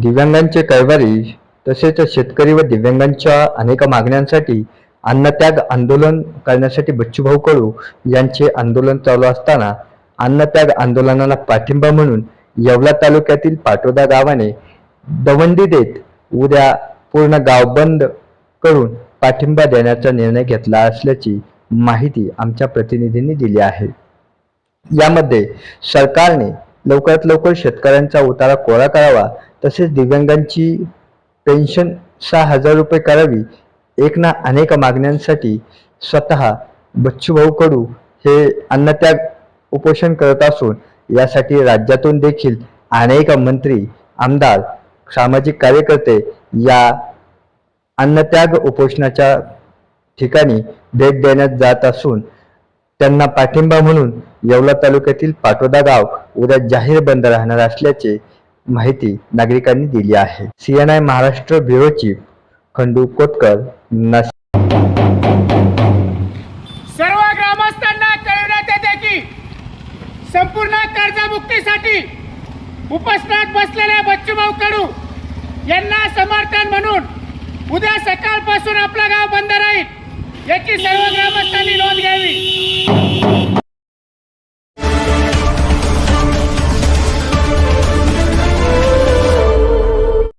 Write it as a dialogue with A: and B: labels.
A: दिव्यांगांचे कैवारी तसेच शेतकरी व दिव्यांगांच्या अनेक मागण्यांसाठी अन्नत्याग आंदोलन करण्यासाठी बच्चूभाऊ कडू यांचे आंदोलन चालू असताना अन्नत्याग आंदोलनाला पाठिंबा म्हणून येवला तालुक्यातील पाटोदा गावाने दवंडी देत उद्या पूर्ण गाव बंद करून पाठिंबा देण्याचा निर्णय घेतला असल्याची माहिती आमच्या प्रतिनिधींनी दिली आहे. यामध्ये सरकारने लवकरात लवकर शेतकऱ्यांचा उतारा कोरा करावा तसेच दिव्यांगांची पेन्शन सहा हजार रुपये करावी एक ना अनेक मागण्यांसाठी स्वतः बच्चूभाऊ कडू हे अन्नत्याग उपोषण करत असून यासाठी राज्यातून देखील अनेक मंत्री आमदार सामाजिक कार्यकर्ते या अन्नत्याग उपोषणाच्या ठिकाणी भेट देण्यात जात असून त्यांना पाठिंबा म्हणून येवला तालुक्यातील पाटोदा गाव उद्या जाहीर बंद राहणार असल्याचे माहिती नागरिकांनी दिली आहे. CNI Maharashtra bureau chief Khandu Kotkar
B: सर्व ग्रामस्थांना कळवण्यात येते की संपूर्ण कर्जमुक्तीसाठी उपोषणात बसलेल्या बच्चूभाऊ कडू यांना समर्थन म्हणून उद्या सकाळपासून आपला